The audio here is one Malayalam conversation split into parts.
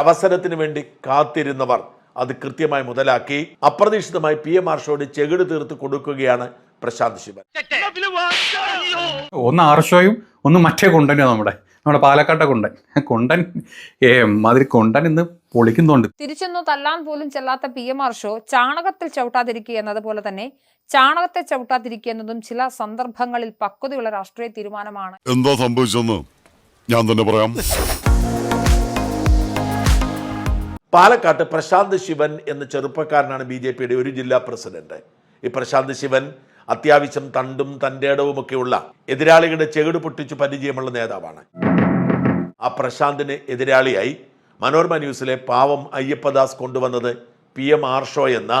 അവസരത്തിന് വേണ്ടി കാത്തിരുന്നവർ അത് കൃത്യമായി മുതലാക്കി അപ്രതീക്ഷിതമായി പി എം ആർഷോട് ചെകിട് തീർത്ത് കൊടുക്കുകയാണ് പ്രശാന്ത് ശിവൻ. ഒന്ന് ആർഷോയും ഒന്ന് മറ്റേ കൊണ്ടനും നമ്മുടെ നമ്മുടെ പാലക്കാട്ടെ കൊണ്ടൻ. കൊണ്ടൻ ഏ മാതിരി കൊണ്ടൻ ഇന്ന് പൊളിക്കുന്നുണ്ട്. തിരിച്ചൊന്നു തല്ലാൻ പോലും ചെല്ലാത്ത പി എം ആർ ഷോ ചാണകത്തിൽ ചവിട്ടാതിരിക്കുക എന്നതുപോലെ തന്നെ ചാണകത്തെ ചവിട്ടാതിരിക്കുക എന്നതും ചില സന്ദർഭങ്ങളിൽ പക്വതയുള്ള രാഷ്ട്രീയ തീരുമാനമാണ്. എന്താ സംഭവിച്ചെന്ന് ഞാൻ തന്നെ പറയാം. പാലക്കാട്ട് പ്രശാന്ത് ശിവൻ എന്ന ചെറുപ്പക്കാരനാണ് ബി ജെ പിയുടെ ഒരു ജില്ലാ പ്രസിഡന്റ്. ഈ പ്രശാന്ത് ശിവൻ അത്യാവശ്യം തണ്ടും തന്റെടവുമൊക്കെയുള്ള എതിരാളികളുടെ ചെകിട് പൊട്ടിച്ചു പരിചയമുള്ള നേതാവാണ്. ആ പ്രശാന്തിന് എതിരാളിയായി മനോരമ ന്യൂസിലെ പാവം അയ്യപ്പദാസ് കൊണ്ടുവന്നത് പി എം ആർഷോ എന്ന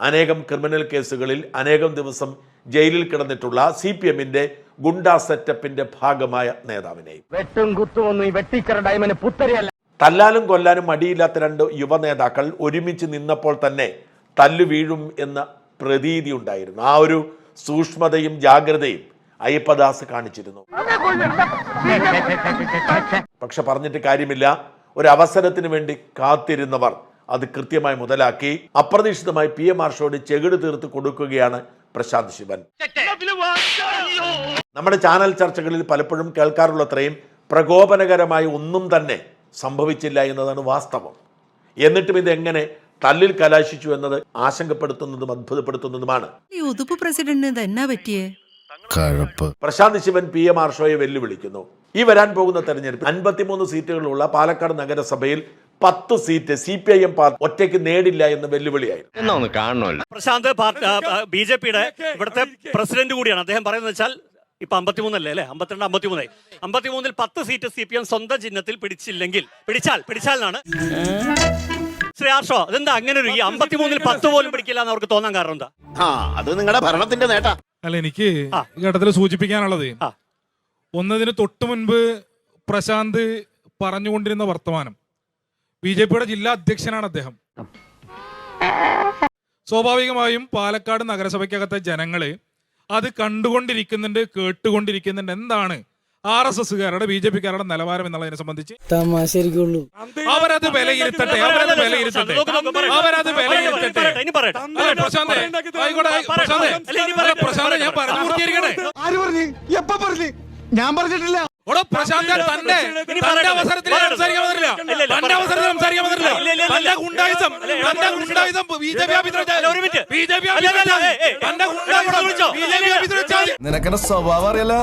അനേകം ക്രിമിനൽ കേസുകളിൽ അനേകം ദിവസം ജയിലിൽ കിടന്നിട്ടുള്ള സി പി എമ്മിന്റെ ഗുണ്ടാ സെറ്റപ്പിന്റെ ഭാഗമായ നേതാവിനെയും. വെട്ടും കുത്തും ഒന്നും ഈ വെട്ടിക്കര ഡയമന് പുത്തരിയല്ല. തല്ലാനും കൊല്ലാനും മടിയില്ലാത്ത രണ്ട് യുവ നേതാക്കൾ ഒരുമിച്ച് നിന്നപ്പോൾ തന്നെ തല്ലു വീഴും എന്ന പ്രതീതി ഉണ്ടായിരുന്നു. ആ ഒരു സൂക്ഷ്മതയും ജാഗ്രതയും അയ്യപ്പദാസ് കാണിച്ചിരുന്നു. പക്ഷെ പറഞ്ഞിട്ട് കാര്യമില്ല. ഒരു അവസരത്തിന് വേണ്ടി കാത്തിരുന്നവർ അത് കൃത്യമായി മുതലാക്കി അപ്രതീക്ഷിതമായി പി എം ആർഷോട് ചെകിട് തീർത്ത് കൊടുക്കുകയാണ് പ്രശാന്ത് ശിവൻ. നമ്മുടെ ചാനൽ ചർച്ചകളിൽ പലപ്പോഴും കേൾക്കാറുള്ളത്രയും പ്രകോപനകരമായി ഒന്നും തന്നെ സംഭവിച്ചില്ല എന്നതാണ് വാസ്തവം. എന്നിട്ടും ഇത് എങ്ങനെ തല്ലിൽ കലാശിച്ചു എന്നത് ആശങ്കപ്പെടുത്തുന്നതും അത്ഭുതപ്പെടുത്തുന്നതുമാണ്. ഈ ഉതുപ്പ് പ്രസിഡന്റിന് എന്നാ പറ്റിയേ? കഴപ്പ്. പ്രശാന്ത് ശിവൻ പി എം ആർഷോയെ വെല്ലുവിളിക്കുന്നു. ഈ വരാൻ പോകുന്ന തെരഞ്ഞെടുപ്പ് അൻപത്തിമൂന്ന് സീറ്റുകളുള്ള പാലക്കാട് നഗരസഭയിൽ പത്ത് seat C P I M party ഒറ്റയ്ക്ക് നേടില്ല എന്ന് വെല്ലുവിളിയായിരുന്നു പ്രശാന്ത് ബി ജെ പിയുടെ ഇവിടുത്തെ പ്രസിഡന്റ് കൂടിയാണ്. അദ്ദേഹം പറയുന്നത് വെച്ചാൽ ഇപ്പൊ അമ്പത്തിമൂന്നല്ലേ അല്ലെ? അമ്പത്തിരണ്ട് അമ്പത്തിമൂന്നായി. അമ്പത്തിമൂന്നിൽ പത്ത് സീറ്റ് സി പി എം സ്വന്തം ചിഹ്നത്തിൽ പിടിച്ചില്ലെങ്കിൽ പിടിച്ചാൽ പിടിച്ചാൽ എന്നാണ് ശ്രീ ആർഷോ അതെന്താ അങ്ങനെ ഒരു ഈ അമ്പത്തിമൂന്നിൽ പത്ത് പോലും പിടിക്കില്ല എന്ന് അവർക്ക് തോന്നാൻ കാരണം എന്താ? ആ അത് നിങ്ങളുടെ ഭരണത്തിന്റെ നേട്ടാ. അല്ല എനിക്ക് ആ. ഈ ഘട്ടത്തിൽ സൂചിപ്പിക്കാനുള്ളത് ആ. ഒന്നതിന് തൊട്ടു മുൻപ് പ്രശാന്ത് പറഞ്ഞുകൊണ്ടിരുന്ന വർത്തമാനം. ബി ജെ പിയുടെ ജില്ലാ അധ്യക്ഷനാണ് അദ്ദേഹം. സ്വാഭാവികമായും പാലക്കാട് നഗരസഭയ്ക്കകത്തെ ജനങ്ങൾ അത് കണ്ടുകൊണ്ടിരിക്കുന്നുണ്ട് കേട്ടുകൊണ്ടിരിക്കുന്നുണ്ട്. എന്താണ്? ആർ എസ് എസ്സുകാരുടെ ബി ജെ പിക്കാരുടെ നിലവാരം എന്നുള്ളതിനെ സംബന്ധിച്ച്. അവരത് വിലയിരുത്തട്ടെ അവരത് വിലയിരുത്തട്ടെ. അവരത് വിലയിരുത്തട്ടെ. അല്ല, പ്രശാന്തേ, ആയിക്കോട്ടെ, പ്രശാന്തേ, ഞാൻ പറഞ്ഞു? പൂർത്തീകരിക്കട്ടെ. ആര് പറഞ്ഞു? എപ്പ പറഞ്ഞു? ഞാൻ പറഞ്ഞിട്ടില്ല. പ്രശാന്ത് തന്റെ ഇനി തന്റെ അവസരത്തിൽ പറയട്ടെ. സംസാരിക്കാൻ പറ്റില്ല ഇല്ല, ഇല്ല, തന്റെ അവസരത്തിൽ സംസാരിക്കാൻ പറ്റില്ല ഇല്ല, ഇല്ല, ഇല്ല. തന്റെ ഗുണ്ടായുസം തന്റെ ഇല്ല, ബി ജെ പി ഒരു മിനിറ്റ്. ബി ജെ പി അല്ല, അല്ല, അല്ല, ഏയ്, ഏയ്. തന്റെ ഇവിടെ ബി ജെ പി നിനക്കെന്നെ സ്വഭാവം അറിയല്ല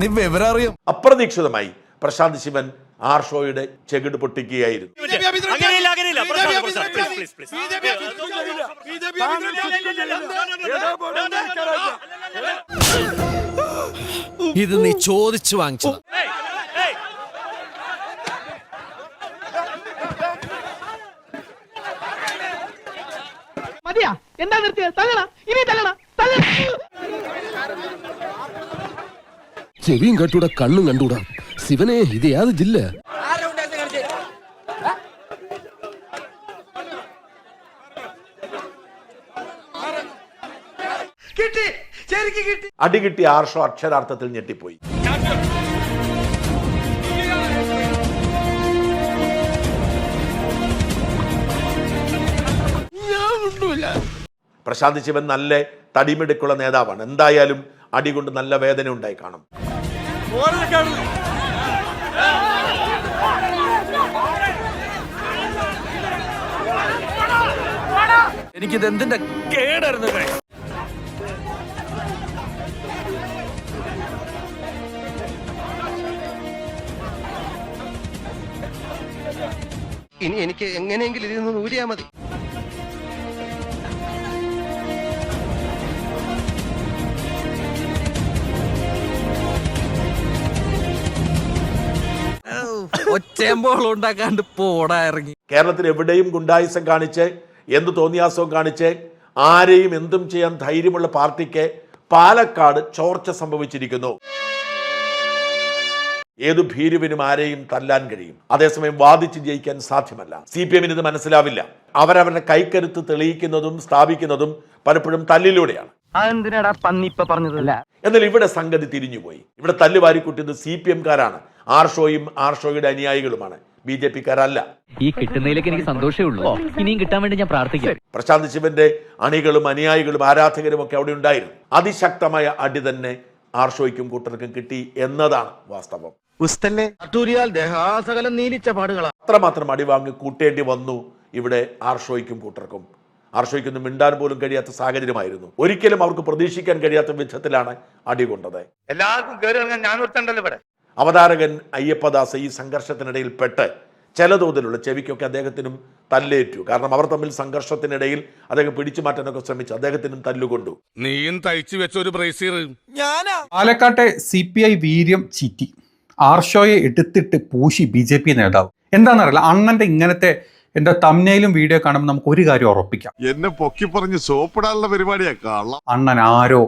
നീ വിവരം അറിയും അപ്രതീക്ഷിതമായി പ്രശാന്ത് ശിവൻ ആർ ഷോയുടെ ചെകിട് പൊട്ടിക്കുകയായിരുന്നു അങ്ങനെയില്ല ഇത് നീ ചോദിച്ചു വാങ്ങിച്ചത്. ഏയ്. മതിയാ. എന്താ നിർത്തിയത്? തള്ളണ ഇനി തള്ളണ ചെവിയും കട്ടൂടാ കണ്ണും കണ്ടൂടാ ശിവനെ ഇത് യാത് ജില്ല? അടികിട്ടി ആർഷോ അക്ഷരാർത്ഥത്തിൽ ഞെട്ടിപ്പോയി. പ്രശാന്ത് ശിവൻ നല്ല തടിമിടുക്കുള്ള നേതാവാണ്. എന്തായാലും അടി കൊണ്ട് നല്ല വേദന ഉണ്ടായി കാണും. എനിക്കിത് എന്തിന്റെ കേടായിരുന്നു ഇനി എനിക്ക് എങ്ങനെയെങ്കിലും ഇതിൽ നിന്ന് ഊരിയാ മതി. ഉണ്ടാക്കാണ്ട് പോടാ ഇറങ്ങി. കേരളത്തിൽ എവിടെയും ഗുണ്ടായുസം കാണിച്ച് എന്ത് തോന്നിയാസവും കാണിച്ച് ആരെയും എന്തും ചെയ്യാൻ ധൈര്യമുള്ള പാർട്ടിക്ക് പാലക്കാട് ചോർച്ച സംഭവിച്ചിരിക്കുന്നു. ഏതു ഭീരുവിനും ആരെയും തല്ലാൻ കഴിയും. അതേസമയം വാദിച്ച് ജയിക്കാൻ സാധ്യമല്ല. സി പി എമ്മിന് ഇത് മനസ്സിലാവില്ല. അവരവരുടെ കൈക്കരുത്ത് തെളിയിക്കുന്നതും സ്ഥാപിക്കുന്നതും പലപ്പോഴും തല്ലിലൂടെയാണ്. എന്നാൽ ഇവിടെ സംഗതി തിരിഞ്ഞുപോയി. ഇവിടെ തല്ലുവാരിക്കുട്ടിയത് സി പി എംകാരാണ്. ആർഷോയും ആർഷോയുടെ അനുയായികളുമാണ്. ബി ജെ പിക്കാരല്ല. ഈ കിട്ടുന്നതിലേക്ക് എനിക്ക് സന്തോഷമേ ഉള്ളൂ. ഇനിയും കിട്ടാൻ വേണ്ടി ഞാൻ പ്രാർത്ഥിക്കാം. പ്രശാന്ത് ശിവന്റെ അണികളും അനുയായികളും ആരാധകരും ഒക്കെ അവിടെ ഉണ്ടായിരുന്നു. അതിശക്തമായ അടി തന്നെ ആർഷോയ്ക്കും കൂട്ടർക്കും കിട്ടി എന്നതാണ് വാസ്തവം. ദേഹാസകലം നീലിച്ച പാടുകളാ. അത്രമാത്രം അടിവാങ്ങി കൂട്ടേണ്ടി വന്നു ഇവിടെ ആർഷോയ്ക്കും കൂട്ടർക്കും. ആർഷോയ്ക്കൊന്നും മിണ്ടാൻ പോലും കഴിയാത്ത സാഹചര്യമായിരുന്നു. ഒരിക്കലും അവർക്ക് പ്രതീക്ഷിക്കാൻ കഴിയാത്ത വിധത്തിലാണ് അടി കൊണ്ടത്. എല്ലാവർക്കും കയറി ഇറങ്ങാൻ ഞാൻ ഒരുത്തണ്ടല്ലോ ഇവിടെ. അവതാരകൻ അയ്യപ്പദാസ് ഈ സംഘർഷത്തിനിടയിൽ പെട്ട് ചില തോതിലുള്ള ചെവിക്കൊക്കെ അദ്ദേഹത്തിനും തല്ലേറ്റു. കാരണം അവർ തമ്മിൽ സംഘർഷത്തിനിടയിൽ അദ്ദേഹം പിടിച്ചു മാറ്റാനൊക്കെ ശ്രമിച്ചു. അദ്ദേഹത്തിനും തല്ലുകൊണ്ടു. നീയും തയ്ച്ചു വെച്ച ഒരു പാലക്കാട്ടെ സി പി ഐ വീര്യം ചീറ്റി. ആർഷോയെ എടുത്തിട്ട് പൂശി ബി ജെ പി നേതാവ്. എന്താണെന്നറിയില്ല അണ്ണന്റെ ഇങ്ങനത്തെ എന്റെ തമ്നയിലും വീഡിയോ കാണുമ്പോൾ നമുക്ക് ഒരു കാര്യം ഉറപ്പിക്കാം. എന്നെ പൊക്കി പറഞ്ഞ് സോപ്പിടാനുള്ള പരിപാടിയാ കള്ളം അണ്ണൻ ആരോ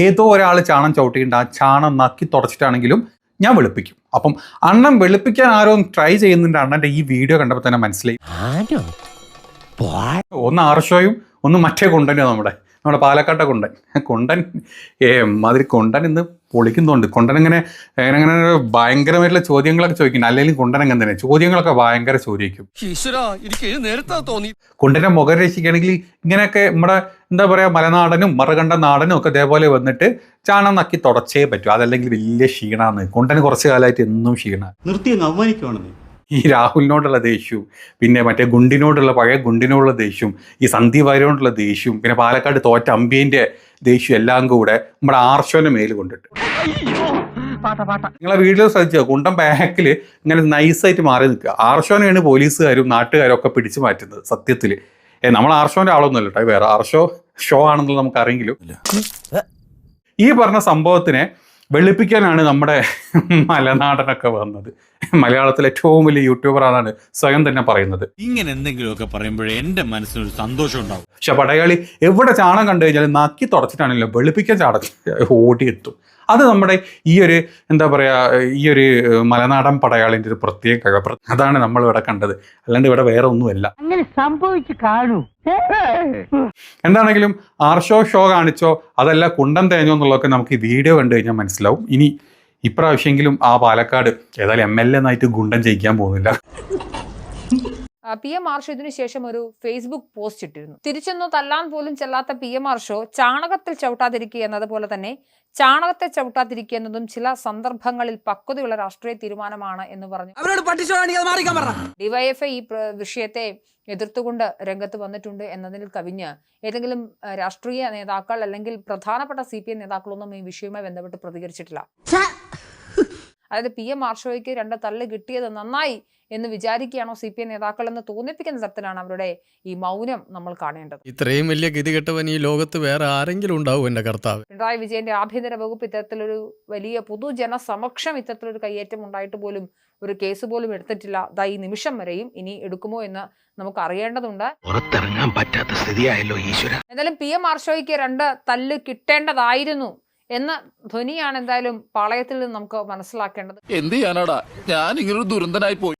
ഏതോ ഒരാൾ ചാണം ചവിട്ടിയിട്ട് ആ ചാണം നക്കി തുടച്ചിട്ടാണെങ്കിലും ഞാൻ വെളുപ്പിക്കും. അപ്പം അണ്ണൻ വെളുപ്പിക്കാൻ ആരോ ട്രൈ ചെയ്യുന്നുണ്ട്. അണ്ണന്റെ ഈ വീഡിയോ കണ്ടപ്പോൾ തന്നെ മനസ്സിലായി. ഒന്ന് ആർഷോയും ഒന്ന് മറ്റേ കൊണ്ടനും നമ്മുടെ നമ്മുടെ പാലക്കാട്ടെ കൊണ്ടൻ. കൊണ്ടൻ ഏ മാതിരി കൊണ്ടൻ ഇന്ന് പൊളിക്കുന്നുണ്ട്. കൊണ്ടൻ ഇങ്ങനെ അങ്ങനെ അങ്ങനെ ഭയങ്കരമായിട്ടുള്ള ചോദ്യങ്ങളൊക്കെ ചോദിക്കുന്നുണ്ട്. അല്ലെങ്കിൽ കൊണ്ടൻ അങ്ങനെ തന്നെ ചോദ്യങ്ങളൊക്കെ ഭയങ്കര ചോദിക്കും കൊണ്ടനെ മുഖം രക്ഷിക്കുകയാണെങ്കിൽ ഇങ്ങനെയൊക്കെ നമ്മുടെ എന്താ പറയുക മലനാടനും മറുകണ്ട നാടനും ഒക്കെ ഇതേപോലെ വന്നിട്ട് ചാണം നക്കി തുടച്ചേ പറ്റൂ. അതല്ലെങ്കിൽ വലിയ ക്ഷീണമാണ് കൊണ്ടന് കുറച്ച് കാലമായിട്ട് എന്നും ക്ഷീണ. നിർത്തി അങ്ങ് അവമാനിക്കുവാണെന്നേ ഈ രാഹുലിനോടുള്ള ദേഷ്യവും പിന്നെ മറ്റേ ഗുണ്ടിനോടുള്ള പഴയ ഗുണ്ടിനോടുള്ള ദേഷ്യവും ഈ സന്ദീപ് വാര്യനോടുള്ള ദേഷ്യവും പിന്നെ പാലക്കാട് തോറ്റ അമ്പിയന്റെ ദേഷ്യം എല്ലാം കൂടെ നമ്മുടെ ആർഷോന്റെ മേൽ കൊണ്ടിട്ട്. നിങ്ങളെ വീഡിയോ ശ്രദ്ധിച്ചോ? കുണ്ടം ബാക്കിൽ ഇങ്ങനെ നൈസായിട്ട് മാറി നിൽക്കുക. ആർഷോനെയാണ് പോലീസുകാരും നാട്ടുകാരും ഒക്കെ പിടിച്ചു മാറ്റുന്നത് സത്യത്തിൽ ഏ നമ്മൾ ആർഷോന്റെ ആളൊന്നുമല്ല കേട്ടോ. വേറെ ആർഷോ ഷോ ആണെന്നുള്ളത് നമുക്ക് അറിയെങ്കിലും ഈ പറഞ്ഞ സംഭവത്തിനെ വെളുപ്പിക്കാനാണ് നമ്മുടെ മലനാടനൊക്കെ വന്നത്. മലയാളത്തിലെ ഏറ്റവും വലിയ യൂട്യൂബറാണ് സ്വയം തന്നെ പറയുന്നത്. ഇങ്ങനെ എന്തെങ്കിലുമൊക്കെ പറയുമ്പോഴേ എന്റെ മനസ്സിനൊരു സന്തോഷം ഉണ്ടാവും. പക്ഷെ പടയാളി എവിടെ ചാണം കണ്ടു കഴിഞ്ഞാൽ നക്കി തുടച്ചിട്ടാണല്ലോ വെളുപ്പിക്കാൻ ചാട ഓടിയെത്തും. അത് നമ്മുടെ ഈ ഒരു എന്താ പറയുക ഈ ഒരു മലനാടൻ പടയാളിന്റെ ഒരു പ്രത്യേക അതാണ് നമ്മൾ ഇവിടെ കണ്ടത്. അല്ലാണ്ട് ഇവിടെ വേറെ ഒന്നുമല്ല. അങ്ങനെ സംഭവിച്ചു കാണൂ. എന്താണെങ്കിലും ആർഷോ ഷോ കാണിച്ചോ അതല്ല കുണ്ടം തേഞ്ഞോ എന്നുള്ളതൊക്കെ നമുക്ക് ഈ വീഡിയോ കണ്ടു കഴിഞ്ഞാൽ മനസ്സിലാവും. ഇനി ഇപ്രാവശ്യമെങ്കിലും ആ പാലക്കാട് ഏതായാലും എം എൽ എ എന്നായിട്ട് ഗുണ്ടൻ ജയിക്കാൻ പോകുന്നില്ല. പി എം ആർഷോ ഇതിനു ശേഷം ഒരു ഫേസ്ബുക്ക് പോസ്റ്റ് ഇട്ടിരുന്നു. തിരിച്ചൊന്നും തല്ലാൻ പോലും ചെല്ലാത്ത പി എം ആർഷോ ചാണകത്തിൽ ചവിട്ടാതിരിക്കുക എന്നതുപോലെ തന്നെ ചാണകത്തെ ചവിട്ടാതിരിക്കുക എന്നതും ചില സന്ദർഭങ്ങളിൽ പക്വതയുള്ള രാഷ്ട്രീയ തീരുമാനമാണ് എന്ന് പറഞ്ഞു. ഡിവൈഎഫ്ഐ ഈ വിഷയത്തെ എതിർത്തുകൊണ്ട് രംഗത്ത് വന്നിട്ടുണ്ട് എന്നതിൽ കവിഞ്ഞ് ഏതെങ്കിലും രാഷ്ട്രീയ നേതാക്കൾ അല്ലെങ്കിൽ പ്രധാനപ്പെട്ട സി പി എം നേതാക്കളൊന്നും ഈ വിഷയവുമായി ബന്ധപ്പെട്ട് പ്രതികരിച്ചിട്ടില്ല. അതായത് പി എം ആർഷോയ്ക്ക് രണ്ട് തല്ല് കിട്ടിയത് നന്നായി എന്ന് വിചാരിക്കുകയാണോ സി പി എം നേതാക്കൾ എന്ന് തോന്നിപ്പിക്കുന്ന തരത്തിലാണ് അവരുടെ ഈ മൗനം നമ്മൾ കാണേണ്ടത്. ഇത്രയും വലിയ ഗതികെട്ടവൻ ഈ ലോകത്ത് വേറെ ആരെങ്കിലും ഉണ്ടാവും എന്റെ കർത്താവ്. പിണറായി വിജയന്റെ ആഭ്യന്തര വകുപ്പ് ഇത്തരത്തിലൊരു വലിയ പൊതുജന സമക്ഷം ഇത്തരത്തിലൊരു കയ്യേറ്റം ഉണ്ടായിട്ട് പോലും ഒരു കേസ് പോലും എടുത്തിട്ടില്ല. അതാ ഈ നിമിഷം വരെയും ഇനി എടുക്കുമോ എന്ന് നമുക്ക് അറിയേണ്ടതുണ്ട്. പുറത്തിറങ്ങാൻ പറ്റാത്ത സ്ഥിതിയായല്ലോ ഈശ്വര. എന്തായാലും പി എം ആർഷോയ്ക്ക് രണ്ട് തല്ല് കിട്ടേണ്ടതായിരുന്നു എന്ന ധ്വനിയാണ് എന്തായാലും പാളയത്തിൽ നിന്ന് നമുക്ക് മനസ്സിലാക്കേണ്ടത്. എന്ത് ചെയ്യാനാടാ? ഞാൻ ഇങ്ങനൊരു ദുരന്തനായി പോയി.